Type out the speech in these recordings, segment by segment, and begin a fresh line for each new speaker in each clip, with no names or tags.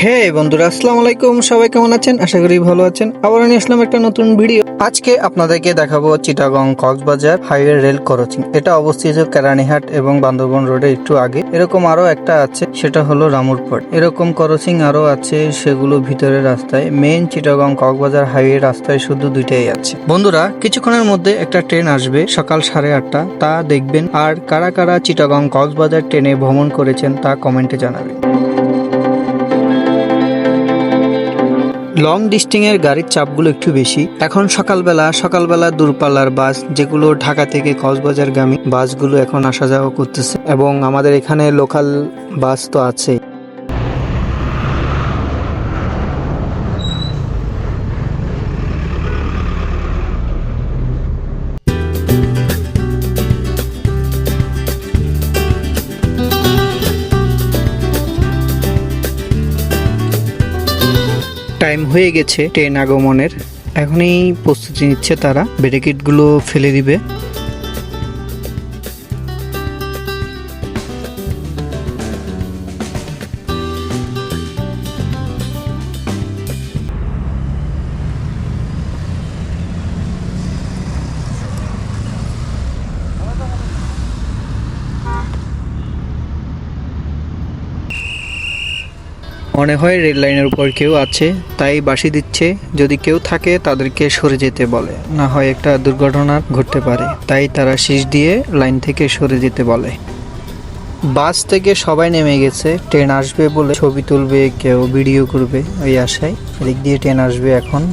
হে বন্ধুরা, আসসালামু আলাইকুম। সবাই কেমন আছেন? আশা করি ভালো আছেন। আবার নিয়ে আসলাম একটা নতুন ভিডিও। আজকে আপনাদেরকে দেখাবো Chittagong Cox's Bazar highway rail crossing. এটা অবস্থিত কেরানীহাট এবং বান্দরবন রোডে একটু আগে। এরকম আরও একটা আছে, সেটা হলো রামুরপট। এরকম ক্রসিং আরও আছে, সেগুলো ভিতরের রাস্তায়। মেইন চিটাগং কক্সবাজার হাইওয়ে রাস্তায় শুধু দুইটাই আছে। বন্ধুরা, কিছুক্ষণের মধ্যে একটা ট্রেন আসবে সকাল সাড়ে আটটা। তা দেখবেন। আর কারা কারা চিটাগং কক্সবাজার ট্রেনে ভ্রমণ করেছেন তা কমেন্টে জানাবেন। লং ডিস্টিং এর গাড়ির চাপগুলো একটু বেশি। এখন সকালবেলা সকালবেলা দূরপাল্লার বাস, যেগুলো ঢাকা থেকে কক্সবাজার কক্সবাজারগামী বাসগুলো এখন আসা যাওয়া করতেছে। এবং আমাদের এখানে লোকাল বাস তো আছে টাইম হয়ে গেছে ট্রেন আগমনের। এখনই প্রস্তুতি নিচ্ছে তারা। ব্যারিকেডগুলো ফেলে দিবে। মনে হয় রেল লাইনের উপর কেউ আছে, তাই বাসি দিচ্ছে। যদি কেউ থাকে, তাদেরকে সরে যেতে বলে। না হয় একটা দুর্ঘটনা ঘটতে পারে, তাই তারা শীষ দিয়ে লাইন থেকে সরে যেতে বলে। বাস থেকে সবাই নেমে গেছে। ট্রেন আসবে বলে ছবি তুলবে, কেউ ভিডিও করবে ওই আশায়। এদিক দিয়ে ট্রেন আসবে এখন।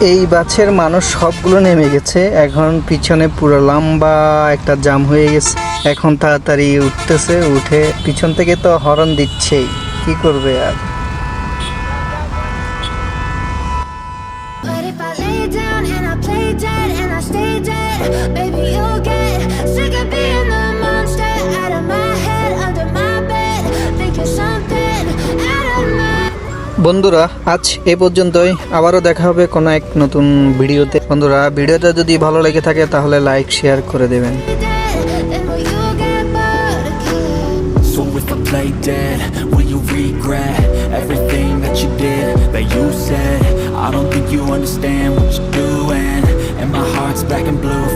এই বাছের মানুষ সবগুলো নেমে গেছে। এখন পিছনে পুরো লম্বা একটা জাম হয়ে গেছে। এখন তাড়াতাড়ি উঠতেছে, উঠে পিছন থেকে তো হরন দিচ্ছেই। কি করবে আর?
Maybe you'll get
বন্ধুরা, আজ এ পর্যন্তই। আবারও দেখা হবে কোনো এক নতুন ভিডিওতে। বন্ধুরা, ভিডিওটা যদি ভালো লেগে থাকে তাহলে লাইক, শেয়ার করে দেবেন।
I don't think you understand what you're doing, And my heart's black and blue.